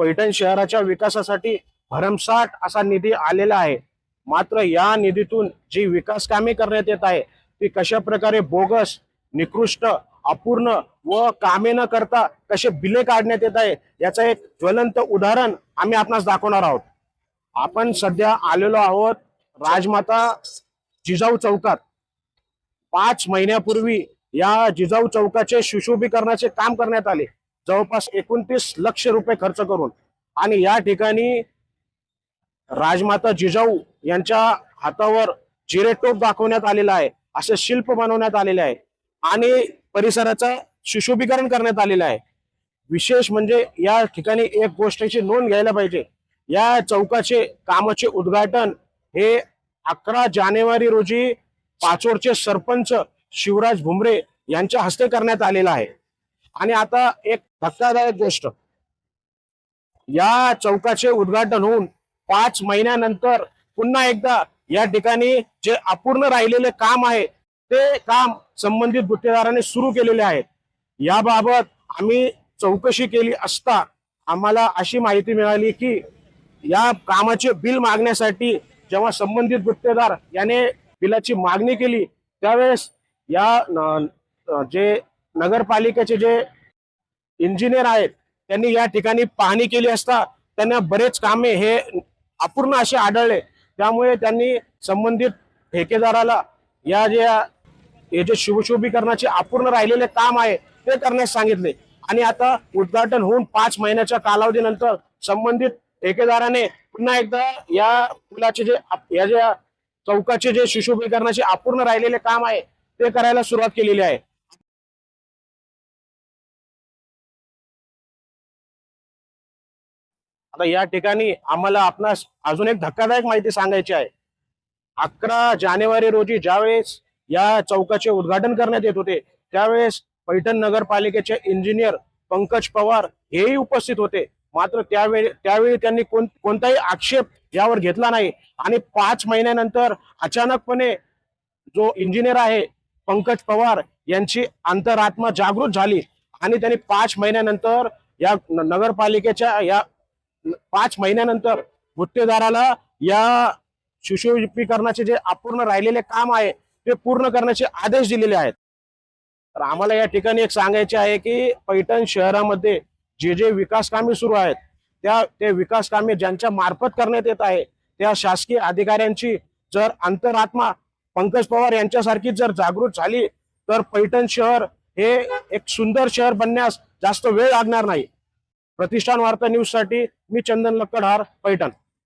पैठण शहराच्या विकासासाठी भरमसाठ असा निधी आलेला आहे. मात्र या निधीतून जी विकास कामे करण्यात येत आहे ती कशा प्रकारे बोगस निकृष्ट अपूर्ण व कामे न करता कसे बिले काढण्यात येत आहे याचं एक ज्वलंत उदाहरण आम्ही आपणास दाखवणार आहोत. आपण सध्या आलेलो आहोत राजमाता जिजाऊ चौकात. पाच महिन्यापूर्वी या जिजाऊ चौकाचे सुशोभीकरणाचे काम करण्यात आले. जवळपास एकोणतीस लक्ष रुपये खर्च करून आणि या ठिकाणी राजमाता जिजाऊ यांच्या हातावर जिरेटोप दाखवण्यात आलेला आहे असे शिल्प बनवण्यात आलेले आहे आणि परिसराचं सुशोभीकरण करण्यात आलेलं आहे. विशेष म्हणजे या ठिकाणी एक गोष्टीची नोंद घ्यायला पाहिजे. या चौकाचे कामाचे उद्घाटन हे अकरा जानेवारी रोजी पाचोडचे सरपंच शिवराज भुमरे यांच्या हस्ते करण्यात आलेलं आहे. आणि आता एक धक्कादायक गोष्ट. या चौकाचे उद्घाटन होऊन पाच महिन्यानंतर पुन्हा एकदा या ठिकाणी जे अपूर्ण राहिलेले काम आहे ते काम संबंधित गुत्तेदाराने सुरू केलेले आहे याबाबत आम्ही चौकशी केली असता आम्हाला अशी माहिती मिळाली की या कामाचे बिल मागण्यासाठी जेव्हा संबंधित गुत्तेदार याने बिलाची मागणी केली त्यावेळेस या जे नगरपालिकेचे जे इंजिनियर आहेत त्यांनी या ठिकाणी पाहणी केली असता त्यांना बरेच कामे हे अपूर्ण असे आढळले. त्यामुळे त्यांनी संबंधित ठेकेदाराला या जे हे जे शुभशोभीकरणाचे अपूर्ण राहिलेले काम आहे ते करण्यास सांगितले. आणि आता उद्घाटन होऊन पाच महिन्याच्या कालावधीनंतर संबंधित ठेकेदाराने पुन्हा एकदा या पुलाचे जे या ज्या चौकाचे जे सुशोभीकरणाचे अपूर्ण राहिलेले काम आहे ते करायला सुरुवात केलेली आहे. आता या ठिकाणी आम्हाला आपणास अजून एक धक्कादायक माहिती सांगायची आहे. अकरा जानेवारी रोजी ज्यावेळेस या चौकाचे उद्घाटन करण्यात येत होते त्यावेळेस पैठण नगरपालिकेचे इंजिनियर पंकज पवार हेही उपस्थित होते. मात्र त्यावेळी त्यावेळी त्यांनी कोण कोणताही आक्षेप यावर घेतला नाही. आणि पाच महिन्यानंतर अचानकपणे जो इंजिनियर आहे पंकज पवार यांची अंतरात्मा जागृत झाली. आणि त्यांनी पाच महिन्यानंतर या नगरपालिकेच्या या पाच महिन्यानंतर गुत्तेदाराला या सुशोभीकरणाचे जे अपूर्ण राहिलेले काम आहे ते पूर्ण करण्याचे आदेश दिलेले आहेत. तर आम्हाला या ठिकाणी एक सांगायचे आहे की पैठण शहरामध्ये जे जे विकास कामे सुरू आहेत त्या ते विकास कामे ज्यांच्या मार्फत करण्यात येत आहे त्या शासकीय अधिकाऱ्यांची जर अंतरात्मा पंकज पवार यांच्यासारखी जर जागृत झाली तर पैठण शहर हे एक सुंदर शहर बनण्यास जास्त वेळ लागणार नाही. प्रतिष्ठान वार्ता न्यूजसाठी मी चंदन लक्कडहार पैठण.